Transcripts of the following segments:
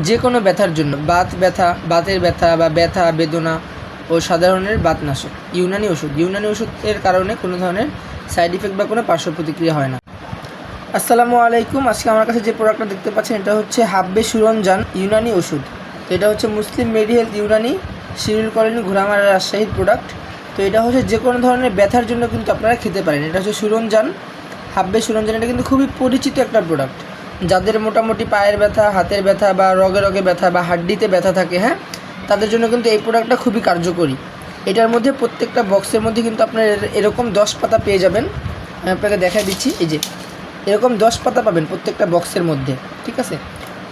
যে কোনো ব্যথার জন্য, বাত ব্যথা, বাতের ব্যথা বা ব্যথা, বেদনা ও সাধারণের বাতনাশক, ইউনানি ওষুধ। ইউনানি ওষুধের কারণে কোনো ধরনের সাইড ইফেক্ট বা কোনো পার্শ্ব প্রতিক্রিয়া হয় না। আসসালামু আলাইকুম। আজকে আমার কাছে যে প্রোডাক্টটা দেখতে পাচ্ছেন, এটা হচ্ছে হাব্বে সুরঞ্জান ইউনানি ওষুধ। তো এটা হচ্ছে Muslim medi health Unani Shirul colony Ghoramara রাজশাহীর প্রোডাক্ট। তো এটা হচ্ছে যে কোনো ধরনের ব্যথার জন্য কিন্তু আপনারা খেতে পারেন। এটা হচ্ছে সুরঞ্জান, হাব্বে সুরঞ্জান। এটা কিন্তু খুবই পরিচিত একটা প্রোডাক্ট। যাদের মোটামুটি পায়ের ব্যথা, হাতের ব্যথা বা রগে রগে ব্যথা বা হাড্ডিতে ব্যথা থাকে হ্যাঁ তাদের জন্য কিন্তু এই প্রোডাক্টটা খুবই কার্যকরী। এটার মধ্যে প্রত্যেকটা বক্সের মধ্যে কিন্তু আপনার এর- এরকম দশ পাতা পেয়ে যাবেন। আপনাকে দেখা দিচ্ছি, এই যে, এরকম দশ পাতা পাবেন প্রত্যেকটা বক্সের মধ্যে, ঠিক আছে?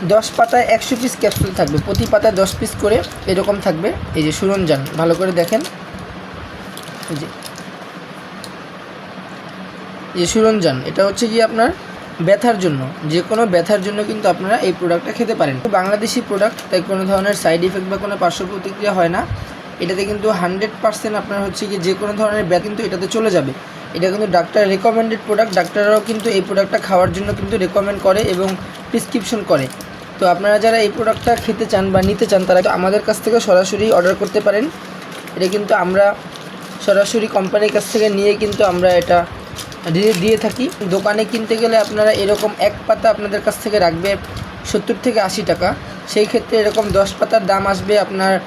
দশ পাতায় একশো পিস ক্যাপসুল থাকবে, প্রতি পাতায় দশ পিস করে এরকম থাকবে। এই যে সুরঞ্জান ভালো করে দেখেন। এই যে সুরঞ্জান এটা হচ্ছে কি আপনার ব্যথার জন্য। যে কোনো ব্যথার জন্য কিন্তু আপনারা এই প্রোডাক্টটা খেতে পারেন। বাংলাদেশি প্রোডাক্ট তাই কোনো ধরনের সাইড ইফেক্ট বা কোনো পার্শ্ব প্রতিক্রিয়া হয় না। এটাতে কিন্তু হান্ড্রেড পার্সেন্ট আপনার হচ্ছে কি যে কোনো ধরনের ব্যথা কিন্তু এটাতে চলে যাবে। এটা কিন্তু ডাক্তার রেকমেন্ডেড প্রোডাক্ট ডাক্তাররাও কিন্তু এই প্রোডাক্টটা খাওয়ার জন্য কিন্তু রেকমেন্ড করে এবং প্রেসক্রিপশন করে। তো আপনারা যারা এই প্রোডাক্টটা খেতে চান বা নিতে চান, তারা আমাদের কাছ থেকে সরাসরি অর্ডার করতে পারেন। এটা কিন্তু আমরা সরাসরি কোম্পানির কাছ থেকে নিয়ে কিন্তু আমরা এটা দিয়ে থাকি। দোকানে কিনতে গেলে আপনারা এরকম এক পাতা আপনাদের কাছ থেকে রাখবে সত্তর থেকে আশি টাকা। সেই ক্ষেত্রে এরকম দশ পাতার দাম আসবে আপনার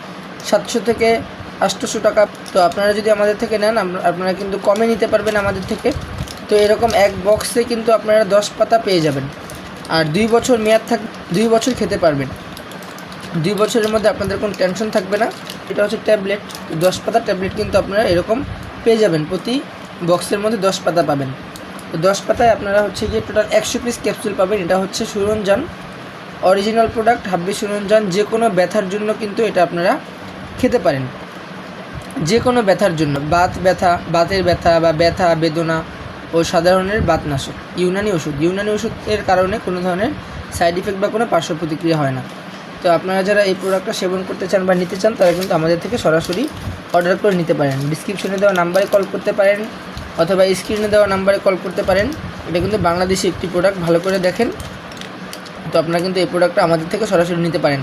সাতশো থেকে আটশোশো টাকা। তো আপনারা যদি আমাদের থেকে নেন আপ- আপনারা কিন্তু কমে নিতে পারবেন আমাদের থেকে। তো এরকম এক বক্সে কিন্তু আপনারা দশ পাতা পেয়ে যাবেন। আর দুই বছর মেয়াদ থাক, দুই বছর খেতে পারবেন। দুই বছরের মধ্যে আপনাদের কোনো টেনশন থাকবে না। এটা হচ্ছে ট্যাবলেট। দশ পাতা ট্যাবলেট কিন্তু আপনারা এরকম পেয়ে যাবেন প্রতি বক্সের মধ্যে দশ পাতা পাবেন। তো দশ পাতায় আপনারা হচ্ছে গিয়ে টোটাল একশো পিস ক্যাপসুল পাবেন। এটা হচ্ছে সুরঞ্জান। অরিজিনাল প্রোডাক্ট হাব্বি সুরঞ্জান, যে কোনো ব্যথার জন্য কিন্তু এটা আপনারা খেতে পারেন। যে কোনো ব্যথার জন্য, বাত ব্যথা, বাতের ব্যথা বা ব্যথা, বেদনা ও সাধারণের বাতনাশক, ইউনানি ওষুধ। ইউনানি ওষুধের কারণে কোনো ধরনের সাইড ইফেক্ট বা কোনো পার্শ্ব প্রতিক্রিয়া হয় না। তো আপনারা যারা এই প্রোডাক্টটা সেবন করতে চান বা নিতে চান, তারা কিন্তু আমাদের থেকে সরাসরি অর্ডার করে নিতে পারেন। ডিসক্রিপশনে দেওয়া নাম্বারে কল করতে পারেন অথবা স্ক্রিনে দেওয়া নাম্বারে কল করতে পারেন। এটা কিন্তু বাংলাদেশি একটি প্রোডাক্ট ভালো করে দেখেন। তো আপনারা কিন্তু এই প্রোডাক্টটা আমাদের থেকে সরাসরি নিতে পারেন।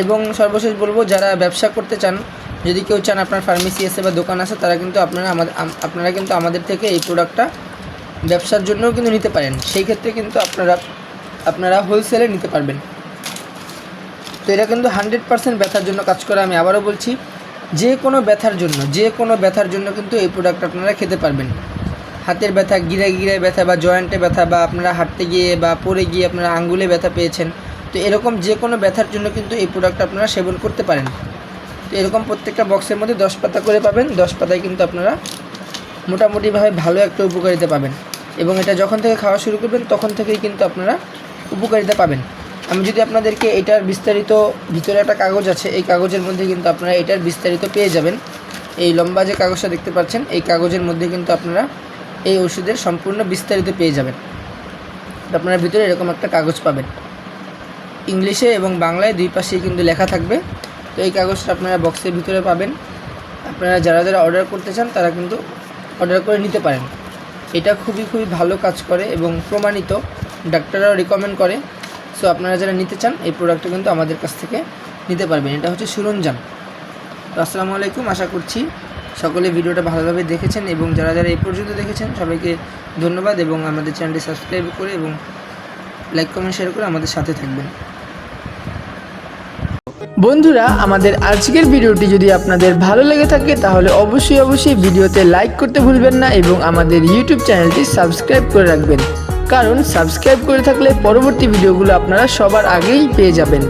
এবং সর্বশেষ বলব, যারা ব্যবসা করতে চান, যদি কেউ চান আপনার ফার্মেসি আছে বা দোকান আছে, তারা কিন্তু আপনারা আমাদের আপনারা কিন্তু আমাদের থেকে এই প্রোডাক্টটা ব্যবসার জন্যও কিন্তু নিতে পারেন। সেই ক্ষেত্রে কিন্তু আপনারা আপনারা হোলসেলে নিতে পারবেন। তো এটা কিন্তু হান্ড্রেড পার্সেন্ট ব্যথার জন্য কাজ করে, আমি আবারও বলছি, যে কোনো ব্যথার জন্য, যে কোনো ব্যথার জন্য কিন্তু এই প্রোডাক্ট আপনারা খেতে পারবেন। হাতের ব্যথা গিরে গিরে ব্যথা বা জয়েন্টে ব্যথা বা আপনারা হাঁটতে গিয়ে বা পড়ে গিয়ে আপনারা আঙ্গুলে ব্যথা পেয়েছেন, তো এরকম যে কোনো ব্যথার জন্য কিন্তু এই প্রোডাক্ট আপনারা সেবন করতে পারেন। তো এরকম প্রত্যেকটা বক্সের মধ্যে দশ পাতা করে পাবেন, দশ পাতায় কিন্তু আপনারা মোটামুটিভাবে ভালো একটা উপকারিতা পাবেন। এবং এটা যখন থেকে খাওয়া শুরু করবেন, তখন থেকেই কিন্তু আপনারা উপকারিতা পাবেন। আমি যদি আপনাদেরকে এটার বিস্তারিত ভিতরে একটা কাগজ আছে, এই কাগজের মধ্যে কিন্তু আপনারা এটার বিস্তারিত পেয়ে যাবেন। এই লম্বা যে কাগজটা দেখতে পাচ্ছেন, এই কাগজের মধ্যে কিন্তু আপনারা এই ওষুধের সম্পূর্ণ বিস্তারিত পেয়ে যাবেন। আপনারা ভিতরে এরকম একটা কাগজ পাবেন। ইংলিশে এবং বাংলায় দুই পাশেই কিন্তু লেখা থাকবে। তো এই কাগজটা আপনারা বক্সের ভিতরে পাবেন। আপনারা যারা যারা অর্ডার করতে চান, তারা কিন্তু অর্ডার করে নিতে পারেন। এটা খুবই খুবই ভালো কাজ করে এবং প্রমাণিত। ডাক্তাররাও রিকমেন্ড করে। সো আপনারা যারা নিতে চান, এই প্রোডাক্টটা কিন্তু আমাদের কাছ থেকে নিতে পারবেন। এটা হচ্ছে সুরঞ্জাম। তো, আসসালামু আলাইকুম। আশা করছি সকলে ভিডিওটা ভালোভাবে দেখেছেন এবং যারা যারা এই পর্যন্ত দেখেছেন, সবাইকে ধন্যবাদ এবং আমাদের চ্যানেলটি সাবস্ক্রাইব করে এবং লাইক, কমেন্ট শেয়ার করে আমাদের সাথে থাকবেন। বন্ধুরা, আমাদের আজকের ভিডিওটি যদি আপনাদের ভালো লেগে থাকে, তাহলে অবশ্যই অবশ্যই ভিডিওতে লাইক করতে ভুলবেন না এবং আমাদের ইউটিউব চ্যানেলটি সাবস্ক্রাইব করে রাখবেন। কারণ সাবস্ক্রাইব করে থাকলে পরবর্তী ভিডিওগুলো আপনারা সবার আগেই পেয়ে যাবেন।